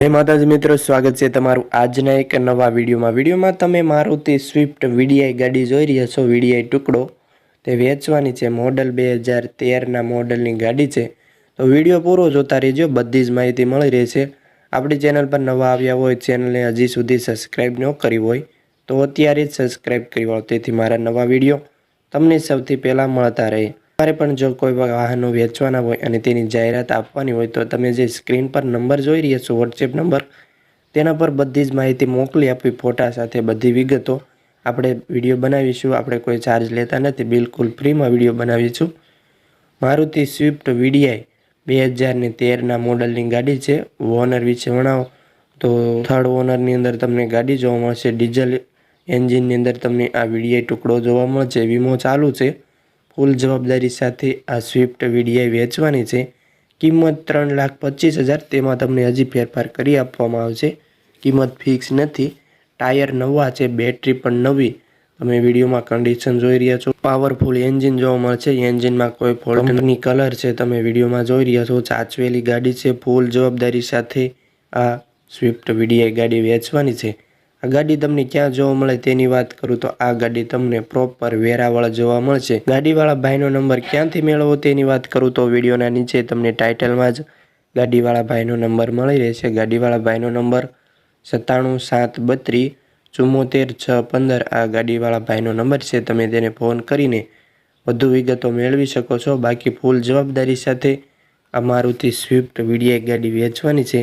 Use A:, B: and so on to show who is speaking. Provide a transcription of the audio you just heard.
A: જય માતાજી મિત્રો, સ્વાગત છે તમારું આજના એક નવા વિડીયોમાં. વિડીયોમાં તમે મારુતિ સ્વિફ્ટ વીડીઆઈ ગાડી જોઈ રહ્યા છો. વીડીઆઈ ટુકડો તે વેચવાની છે. મોડલ બે હજાર તેરના મોડલની ગાડી છે. તો વીડિયો પૂરો જોતા રહેજો. બધી જ માહિતી મળી રહેશે. આપણી ચેનલ પર નવા આવ્યા હોય, ચેનલને હજી સુધી સબસ્ક્રાઈબ ન કરી હોય, તો અત્યારે જ સબસ્ક્રાઈબ કરી વાળો. તેથી મારા નવા વીડિયો તમને સૌથી પહેલાં મળતા રહે. તમારે પણ જો કોઈ વાહનો વેચવાના હોય અને તેની જાહેરાત આપવાની હોય તો તમે જે સ્ક્રીન પર નંબર જોઈ રહ્યા છો વોટ્સએપ નંબર, તેના પર બધી જ માહિતી મોકલી આપવી ફોટા સાથે બધી વિગતો આપણે વીડિયો બનાવીશું. આપણે કોઈ ચાર્જ લેતા નથી, બિલકુલ ફ્રીમાં વીડિયો બનાવીશું. મારુતિ સ્વિફ્ટ વીડીઆઈ બે હજારની તેરના મોડલની ગાડી છે. ઓનર વિશે વણાવો તો થર્ડ ઓનરની અંદર તમને ગાડી જોવા મળશે. ડીઝલ એન્જિનની અંદર તમને આ વીડીઆઈ ટુકડો જોવા મળશે. વીમો ચાલુ છે. ફૂલ જવાબદારી સાથે આ સ્વિફ્ટ વીડીઆઈ વેચવાની છે. કિંમત ત્રણ લાખ પચીસ હજાર, તેમાં તમને હજી ફેરફાર કરી આપવામાં આવશે. કિંમત ફિક્સ નથી. ટાયર નવા છે બેટરી પણ નવી. તમે વિડીયોમાં કન્ડિશન જોઈ રહ્યા છો. પાવરફુલ એન્જિન જોવા મળશે. એન્જિનમાં કોઈ ફોલ્ટની કલર છે, તમે વિડીયોમાં જોઈ રહ્યા છો. ચાચવેલી ગાડી છે. ફૂલ જવાબદારી સાથે આ સ્વિફ્ટ વીડીઆઈ ગાડી વેચવાની છે. આ ગાડી તમને ક્યાં જોવા મળે તેની વાત કરું તો આ ગાડી તમને પ્રોપર વેરાવાળા જોવા મળશે. ગાડીવાળા ભાઈનો નંબર ક્યાંથી મેળવવો તેની વાત કરું તો વિડીયોના નીચે તમને ટાઇટલમાં જ ગાડીવાળા ભાઈનો નંબર મળી રહેશે. ગાડીવાળા ભાઈનો નંબર સત્તાણું સાત બત્રીસ ચુમ્મોતેર છ પંદર આ ગાડીવાળા ભાઈનો નંબર છે. તમે તેને ફોન કરીને વધુ વિગતો મેળવી શકો છો. બાકી ફૂલ જવાબદારી સાથે આ મારુતિ સ્વિફ્ટ વીડીઆઈ ગાડી વેચવાની છે.